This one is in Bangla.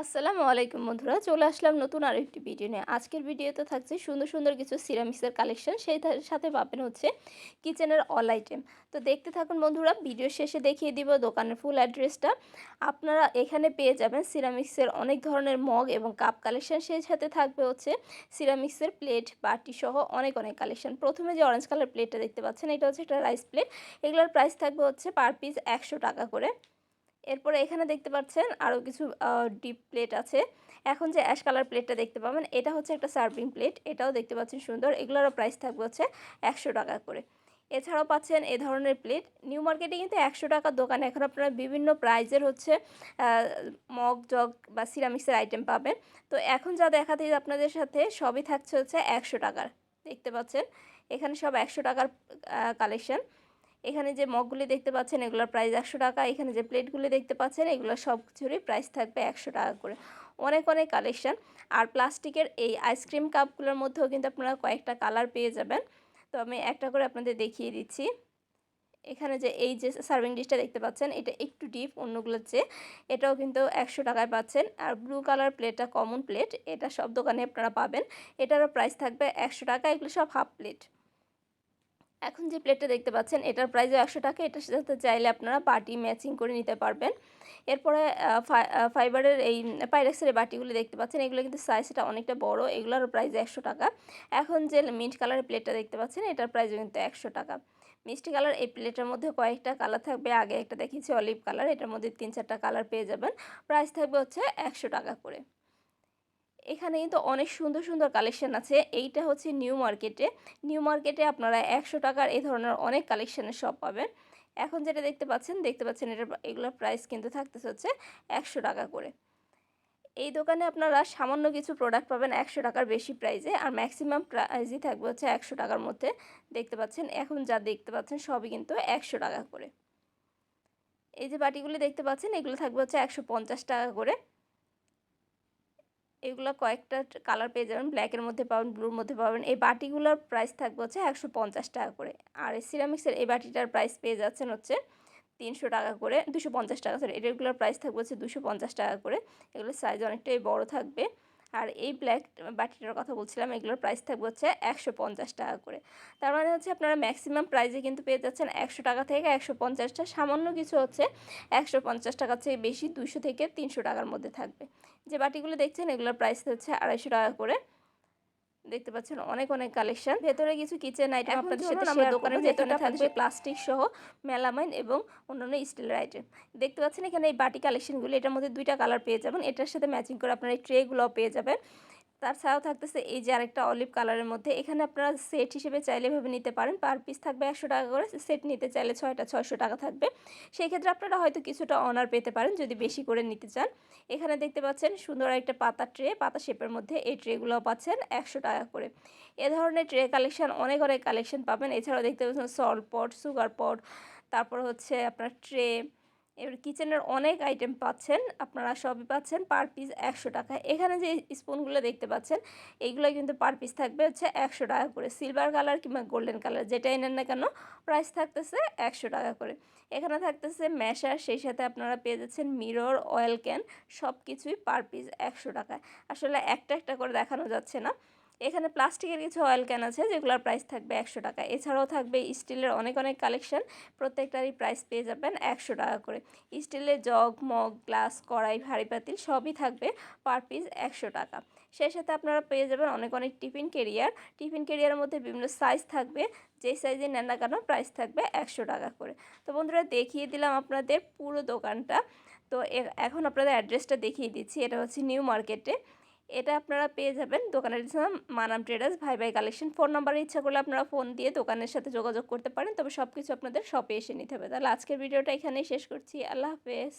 আসসালামু আলাইকুম বন্ধুরা, চলে আসলাম নতুন আর একটি ভিডিও নিয়ে। আজকের ভিডিওতে থাকছে সুন্দর সুন্দর কিছু সিরামিক্সের কালেকশন সেই সাথে পাবেন হচ্ছে কিচেনের অল আইটেম তো দেখতে থাকুন বন্ধুরা ভিডিও শেষে দেখিয়ে দিব দোকানের ফুল অ্যাড্রেসটা আপনারা এখানে পেয়ে যাবেন সিরামিক্সের অনেক ধরনের মগ এবং কাপ কালেকশন সেই সাথে থাকবে হচ্ছে সিরামিক্সের প্লেট বাটি সহ অনেক অনেক কালেকশন প্রথমে যে অরেঞ্জ কালার প্লেটটা দেখতে পাচ্ছেন, এটা হচ্ছে একটা রাইস প্লেট এগুলোর প্রাইস থাকবে হচ্ছে পার পিস একশো টাকা করে। এরপরে এখানে দেখতে পাচ্ছেন আরও কিছু ডিপ প্লেট আছে। এখন যে অ্যাশ কালার প্লেটটা দেখতে পাবেন, এটা হচ্ছে একটা সার্ভিং প্লেট এটাও দেখতে পাচ্ছেন সুন্দর। এগুলোরও প্রাইস থাকবে হচ্ছে একশো টাকা করে। এছাড়াও পাচ্ছেন এ ধরনের প্লেট নিউ মার্কেটে কিন্তু একশো টাকার দোকানে এখন আপনারা বিভিন্ন প্রাইজের হচ্ছে মগ, জগ বা সিরামিক্সের আইটেম পাবেন। তো এখন যা দেখাতে আপনাদের সাথে সবই থাকছে হচ্ছে একশো টাকার। দেখতে পাচ্ছেন? এখানে সব একশো টাকার কালেকশন এখানে যে মগগুলি দেখতে পাচ্ছেন, এগুলোর প্রাইস একশো টাকা। এখানে যে প্লেটগুলি দেখতে পাচ্ছেন এগুলো সব কিছুরই প্রাইস থাকবে একশো টাকা করে। অনেক অনেক কালেকশান আর প্লাস্টিকের এই আইসক্রিম কাপগুলোর মধ্যেও কিন্তু আপনারা কয়েকটা কালার পেয়ে যাবেন। তো আমি একটা করে আপনাদের দেখিয়ে দিচ্ছি। এখানে যে এই যে সার্ভিং ডিশটা দেখতে পাচ্ছেন, এটা একটু ডিপ অন্যগুলোর চেয়ে। এটাও কিন্তু একশো টাকায় পাচ্ছেন। আর ব্লু কালার প্লেটটা কমন প্লেট এটা সব দোকানে আপনারা পাবেন। এটারও প্রাইস থাকবে একশো টাকা, এগুলো সব হাফ প্লেট এখন যে প্লেটটা দেখতে পাচ্ছেন, এটার প্রাইসও একশো টাকা। এটার সাথে চাইলে আপনারা বাটি ম্যাচিং করে নিতে পারবেন। এরপরে ফাইবারের এই পাইরেক্সের বাটিগুলি দেখতে পাচ্ছেন। এগুলো কিন্তু সাইজটা অনেকটা বড়। এগুলোর প্রাইস একশো টাকা। এখন যে মিন্ট কালারের প্লেটটা দেখতে পাচ্ছেন, এটার প্রাইসও কিন্তু একশো টাকা। মিষ্টি কালার এই প্লেটের মধ্যে কয়েকটা কালার থাকবে। আগে একটা দেখিয়েছি অলিভ কালার এটার মধ্যে তিন চারটা কালার পেয়ে যাবেন। প্রাইস থাকবে হচ্ছে একশো টাকা করে। এখানে কিন্তু অনেক সুন্দর সুন্দর কালেকশন আছে। এইটা হচ্ছে নিউ মার্কেটে। নিউ মার্কেটে আপনারা একশো টাকার এই ধরনের অনেক কালেকশানের শপ পাবেন। এখন যেটা দেখতে পাচ্ছেন দেখতে পাচ্ছেন এটা এগুলোর প্রাইস কিন্তু থাকতেছে হচ্ছে একশো টাকা করে। এই দোকানে আপনারা সামান্য কিছু প্রোডাক্ট পাবেন একশো টাকার বেশি প্রাইজে আর ম্যাক্সিমাম প্রাইজই থাকবে হচ্ছে একশো টাকার মধ্যে। দেখতে পাচ্ছেন, এখন যা দেখতে পাচ্ছেন সবই কিন্তু একশো টাকা করে। এই যে বাটিগুলি দেখতে পাচ্ছেন, এগুলো থাকবে হচ্ছে একশো পঞ্চাশ টাকা করে। এগুলো কয়েকটা কালার পেয়ে যাবেন। ব্ল্যাকের মধ্যে পাবেন ব্লুর মধ্যে পাবেন। এই বাটিগুলোর প্রাইস থাকবে হচ্ছে একশো পঞ্চাশ টাকা করে। আর এই সিরামিক্সের এই বাটিটার প্রাইস পেয়ে যাচ্ছেন হচ্ছে তিনশো টাকা করে, দুশো পঞ্চাশ টাকা সরি এটাগুলোর প্রাইস থাকবে হচ্ছে দুশো পঞ্চাশ টাকা করে। এগুলোর সাইজ অনেকটাই বড় থাকবে। আর এই ব্ল্যাক বাটিটার কথা বলছিলাম, এগুলোর প্রাইস থাকবে হচ্ছে একশো পঞ্চাশ টাকা করে। তার মানে হচ্ছে আপনারা ম্যাক্সিমাম প্রাইসে কিন্তু পেয়ে যাচ্ছেন একশো টাকা থেকে একশো পঞ্চাশটা। সামান্য কিছু হচ্ছে একশো পঞ্চাশ টাকার চেয়ে বেশি দুশো থেকে তিনশো টাকার মধ্যে থাকবে। যে বাটিগুলো দেখছেন, এগুলোর প্রাইস হচ্ছে আড়াইশো টাকা করে। দেখতে পাচ্ছেন অনেক অনেক কালেকশন ভেতরে কিছু কিচেন আইটেম আপনাদের সাথে আমার দোকানের ভেতরে থাকবে প্লাস্টিক সহ মেলামাইন এবং অন্যান্য স্টিলের আইটেম দেখতে পাচ্ছেন এখানে এই বাটি কালেকশনগুলো এটার মধ্যে দুইটা কালার পেয়ে যাবেন। এটার সাথে ম্যাচিং করে আপনারা এই ট্রেগুলো পেয়ে যাবেন। তাছাড়াও থাকতেছে, এই যে আরেকটা অলিভ কালারের মধ্যে। এখানে আপনারা সেট হিসেবে চাইলে ভেবে নিতে পারেন। পার পিস থাকবে একশো টাকা করে সেট নিতে চাইলে ছয়টা, ছয়শো টাকা থাকবে। সেই ক্ষেত্রে আপনারা হয়তো কিছুটা অনার পেতে পারেন যদি বেশি করে নিতে চান। এখানে দেখতে পাচ্ছেন সুন্দর একটা পাতা ট্রে পাতা শেপের মধ্যে এই ট্রেগুলো পাচ্ছেন একশো টাকা করে। এ ধরনের ট্রে কালেকশন অনেক অনেক কালেকশন পাবেন। এছাড়াও দেখতে পাচ্ছেন সল্ট পট সুগার পট তারপর হচ্ছে আপনার ট্রে এবার কিচেনের অনেক আইটেম পাচ্ছেন, আপনারা সবই পাচ্ছেন, পার পিস একশো টাকা। এখানে যে স্পুনগুলো দেখতে পাচ্ছেন এইগুলো কিন্তু পার পিস থাকবে হচ্ছে একশো টাকা করে। সিলভার কালার কিংবা গোল্ডেন কালার, যেটাই নেন না কেন, প্রাইস থাকতেছে একশো টাকা করে। এখানে থাকতেছে ম্যাশার, সেই সাথে আপনারা পেয়ে যাচ্ছেন মিরর, অয়েল ক্যান সব কিছুই পার পিস একশো টাকায়। আসলে একটা একটা করে দেখানো যাচ্ছে না। এখানে প্লাস্টিকের কিছু অয়েল ক্যান আছে, যেগুলোর প্রাইস থাকবে একশো টাকা। এছাড়াও থাকবে স্টিলের অনেক অনেক কালেকশন প্রত্যেকটারই প্রাইস পেয়ে যাবেন একশো টাকা করে। স্টিলের জগ, মগ গ্লাস কড়াই, ভারী পাতিল সবই থাকবে পার পিস একশো টাকা। সেই সাথে আপনারা পেয়ে যাবেন অনেক অনেক টিফিন কেরিয়ার টিফিন কেরিয়ারের মধ্যে বিভিন্ন সাইজ থাকবে। যেই সাইজে নেন না কেন প্রাইস থাকবে একশো টাকা করে। তো বন্ধুরা, দেখিয়ে দিলাম আপনাদের পুরো দোকানটা। তো এখন আপনাদের অ্যাড্রেসটা দেখিয়ে দিচ্ছি। এটা হচ্ছে নিউ মার্কেটে এটা আপনারা পেয়ে যাবেন। দোকানের নাম মানাম ট্রেডার্স। ভাই ভাই কালেকশন। ফোন নাম্বারে ইচ্ছা করলে আপনারা ফোন দিয়ে দোকানের সাথে যোগাযোগ করতে পারেন। তবে সব কিছু আপনাদের শপে এসে নিতে হবে। তাহলে আজকের ভিডিওটা এখানেই শেষ করছি। আল্লাহ হাফেজ।